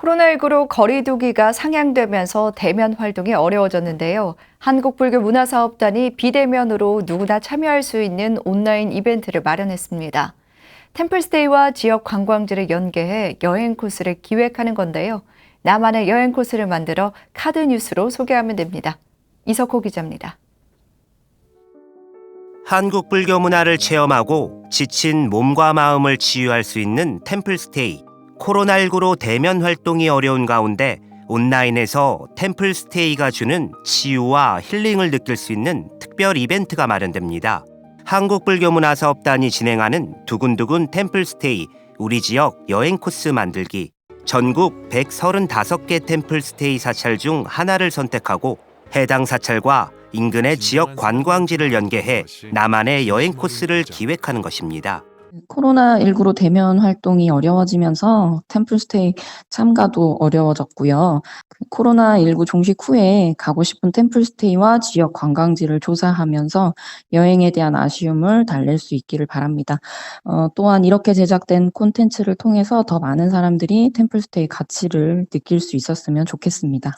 코로나19로 거리두기가 상향되면서 대면 활동이 어려워졌는데요. 한국불교문화사업단이 비대면으로 누구나 참여할 수 있는 온라인 이벤트를 마련했습니다. 템플스테이와 지역 관광지를 연계해 여행 코스를 기획하는 건데요. 나만의 여행 코스를 만들어 카드 뉴스로 소개하면 됩니다. 이석호 기자입니다. 한국 불교 문화를 체험하고 지친 몸과 마음을 치유할 수 있는 템플스테이. 코로나19로 대면 활동이 어려운 가운데 온라인에서 템플 스테이가 주는 치유와 힐링을 느낄 수 있는 특별 이벤트가 마련됩니다. 한국불교문화사업단이 진행하는 두근두근 템플 스테이 우리 지역 여행 코스 만들기 전국 135개 템플 스테이 사찰 중 하나를 선택하고 해당 사찰과 인근의 지역 관광지를 연계해 나만의 여행 코스를 기획하는 것입니다. 코로나19로 대면 활동이 어려워지면서 템플스테이 참가도 어려워졌고요. 그 코로나19 종식 후에 가고 싶은 템플스테이와 지역 관광지를 조사하면서 여행에 대한 아쉬움을 달랠 수 있기를 바랍니다. 어, 또한 이렇게 제작된 콘텐츠를 통해서 더 많은 사람들이 템플스테이 가치를 느낄 수 있었으면 좋겠습니다.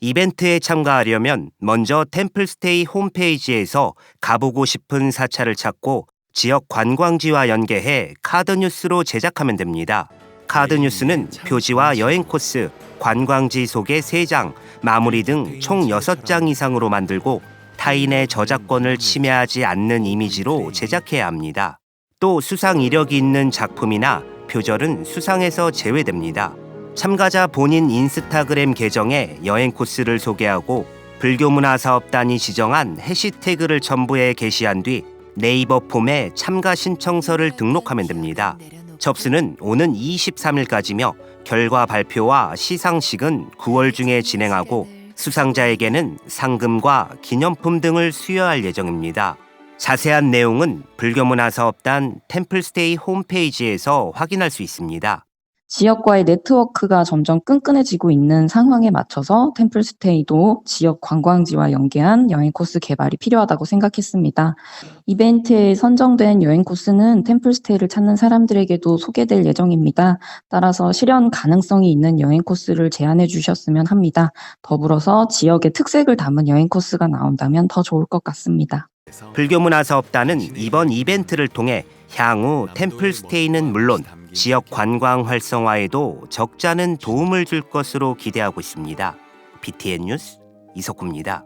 이벤트에 참가하려면 먼저 템플스테이 홈페이지에서 가보고 싶은 사찰을 찾고 지역 관광지와 연계해 카드 뉴스로 제작하면 됩니다. 카드 뉴스는 표지와 여행 코스, 관광지 소개 3장, 마무리 등 총 6장 이상으로 만들고 타인의 저작권을 침해하지 않는 이미지로 제작해야 합니다. 또 수상 이력이 있는 작품이나 표절은 수상에서 제외됩니다. 참가자 본인 인스타그램 계정에 여행 코스를 소개하고 불교문화사업단이 지정한 해시태그를 첨부해 게시한 뒤 네이버 폼에 참가 신청서를 등록하면 됩니다. 접수는 오는 23일까지며 결과 발표와 시상식은 9월 중에 진행하고 수상자에게는 상금과 기념품 등을 수여할 예정입니다. 자세한 내용은 불교문화사업단 템플스테이 홈페이지에서 확인할 수 있습니다. 지역과의 네트워크가 점점 끈끈해지고 있는 상황에 맞춰서 템플스테이도 지역 관광지와 연계한 여행 코스 개발이 필요하다고 생각했습니다. 이벤트에 선정된 여행 코스는 템플스테이를 찾는 사람들에게도 소개될 예정입니다. 따라서 실현 가능성이 있는 여행 코스를 제안해 주셨으면 합니다. 더불어서 지역의 특색을 담은 여행 코스가 나온다면 더 좋을 것 같습니다. 불교문화사업단은 이번 이벤트를 통해 향후 템플스테이는 물론 지역 관광 활성화에도 적잖은 도움을 줄 것으로 기대하고 있습니다. BTN 뉴스 이석구입니다.